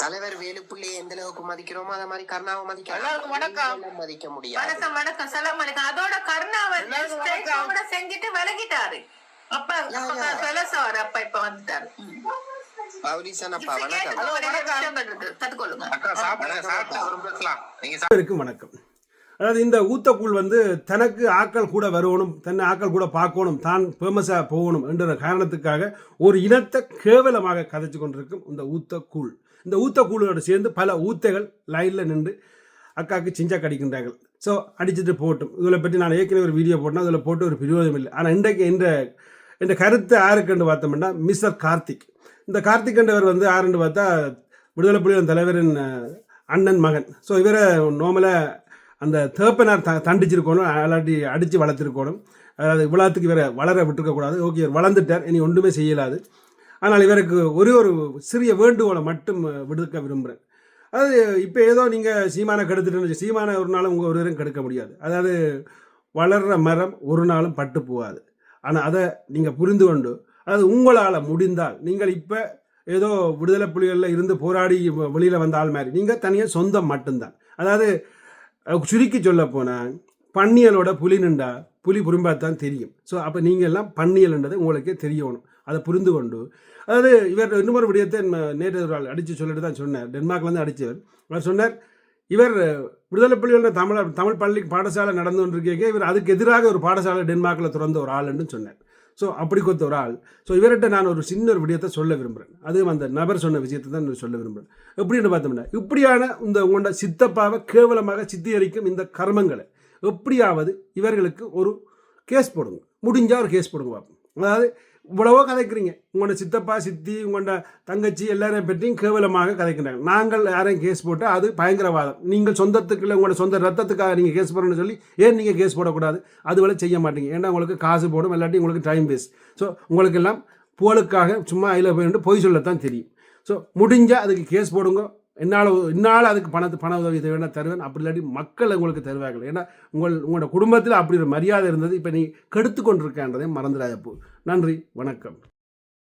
தலைவர் வேலுப்புள்ளியை எந்த அளவுக்கு மதிக்கிறோமோ அத மாதிரி கருணாவை மதிக்க எல்லாருக்கும் வணக்கம். மதிக்க முடியாது. வணக்கம் வணக்கம். சலாம் வணக்கம். அதோட கருணா வந்து செஞ்சுட்டு விலகிட்டாரு. அப்ப. பெலசவர் அப்ப இப்ப வந்துட்டாரு. வணக்கம். அதாவது இந்த ஊத்தக்கூழ் வந்து தனக்கு ஆக்கள் கூட வரணும் தன்னை ஆக்கள் கூட பார்க்கணும் தான் ஃபேமஸாக போகணும் என்ற காரணத்துக்காக ஒரு இனத்தை கேவலமாக கதைச்சு கொண்டிருக்கும் இந்த ஊத்தக்கூழ். இந்த ஊத்தக்கூழோடு சேர்ந்து பல ஊத்தைகள் லைனில் நின்று அக்காவுக்கு சிஞ்சா கடிக்கின்றார்கள் ஸோ அடிச்சுட்டு போட்டும் இதில் பற்றி நான் ஏற்கனவே ஒரு வீடியோ போட்டேன். அதில் போட்டு ஒரு பிரயோஜனம் இல்லை. ஆனால் இன்றைக்கு இந்த இந்த கருத்து யாருக்குன்னு பார்த்தோம்னா மிஸ்டர் கார்த்திக். இந்த கார்த்திக் என்றவர் வந்து யாருன்னு பார்த்தா விடுதலை புலிகளின் தலைவரின் அண்ணன் மகன். ஸோ இவரை நார்மலாக அந்த தேப்பனார் த தண்டிச்சிருக்கணும் அல்லாட்டி அடித்து வளர்த்துருக்கணும். அதாவது விழாத்துக்கு இவரை வளர விட்டுருக்கக்கூடாது. ஓகே இவர் வளர்ந்துட்டார் இனி ஒன்றுமே செய்யலாது. ஆனால் இவருக்கு ஒரே ஒரு சிறிய வேண்டுகோளை மட்டும் விடுக்க விரும்புகிறேன் அதாவது இப்போ ஏதோ நீங்கள் சீமானை கெடுத்துட்டு சீமானை ஒரு நாளும் உங்கள் ஒருவரும் கெடுக்க முடியாது. அதாவது வளர்கிற மரம் ஒரு நாளும் பட்டு போகாது. ஆனால் அதை நீங்கள் புரிந்து கொண்டு அதாவது உங்களால் முடிந்தால் நீங்கள் இப்போ ஏதோ விடுதலை புலிகளில் இருந்து போராடி வெளியில் வந்த ஆள் மாதிரி நீங்கள் தனியாக சொந்தம் மட்டும்தான். அதாவது சுருக்கி சொல்ல போனால் பன்னியலோட புலி நின்றா புலி புரிம்பாத்தான் தெரியும். ஸோ அப்போ நீங்கள் எல்லாம் பன்னியல்ன்றது உங்களுக்கே தெரியணும். அதை புரிந்து கொண்டு. அதாவது இவர் இன்னொரு விடயத்தை நேற்று ஒரு ஆள் அடித்து சொல்லிட்டு தான் சொன்னார். டென்மார்க்லேருந்து அடித்தவர் அவர் சொன்னார் இவர் விடுதலை பள்ளிகளில் தமிழ் தமிழ் பள்ளி பாடசாலை நடந்து கொண்டிருக்கே இவர் அதுக்கு எதிராக ஒரு பாடசாலை டென்மார்க்கில் திறந்த ஒரு ஆளுன்னு சொன்னார். ஸோ அப்படி கொடுத்த ஒரு ஆள் ஸோ இவர்கிட்ட நான் ஒரு சின்ன ஒரு விடயத்தை சொல்ல விரும்புகிறேன் அதுவும் அந்த நபர் சொன்ன விஷயத்தை தான் நான் சொல்ல விரும்புகிறேன் எப்படின்னு பார்த்தோம்னா இப்படியான இந்த உங்களோட சித்தப்பாவை கேவலமாக சித்திகரிக்கும் இந்த கர்மங்களை எப்படியாவது இவர்களுக்கு ஒரு கேஸ் போடுங்க. முடிஞ்சால் ஒரு கேஸ் போடுங்க பார்ப்போம் அதாவது இவ்வளவோ கதைக்கிறீங்க. உங்களோட சித்தப்பா சித்தி உங்களோட தங்கச்சி எல்லாரையும் பற்றியும் கேவலமாக கதைக்கிறாங்க. நாங்கள் யாரையும் கேஸ் போட்டால் அது பயங்கரவாதம். நீங்கள் சொந்தத்துக்கு இல்லை உங்களோட சொந்த ரத்தத்துக்காக நீங்கள் கேஸ் போடணும்னு சொல்லி ஏன் நீங்கள் கேஸ் போடக்கூடாது? அதுவரை செய்ய மாட்டீங்க. ஏன்னா உங்களுக்கு காசு போடும் இல்லாட்டி உங்களுக்கு டைம் வேஸ்ட் ஸோ உங்களுக்கு எல்லாம் புகழுக்காக சும்மா அதில் போயிட்டு பொய் சொல்லத்தான் தெரியும். ஸோ முடிஞ்சால் அதுக்கு கேஸ் போடுங்க. என்னால் என்னால் அதுக்கு பணத்து பண உதவி வேணால் தருவேன். அப்படி இல்லாட்டி மக்கள் உங்களுக்கு தருவார்கள். ஏன்னா உங்கள் உங்களோட குடும்பத்தில் அப்படி ஒரு மரியாதை இருந்தது. இப்போ நீ கெடுத்து கொண்டிருக்கன்றதை மறந்துடாதப்போ நன்றி வணக்கம்.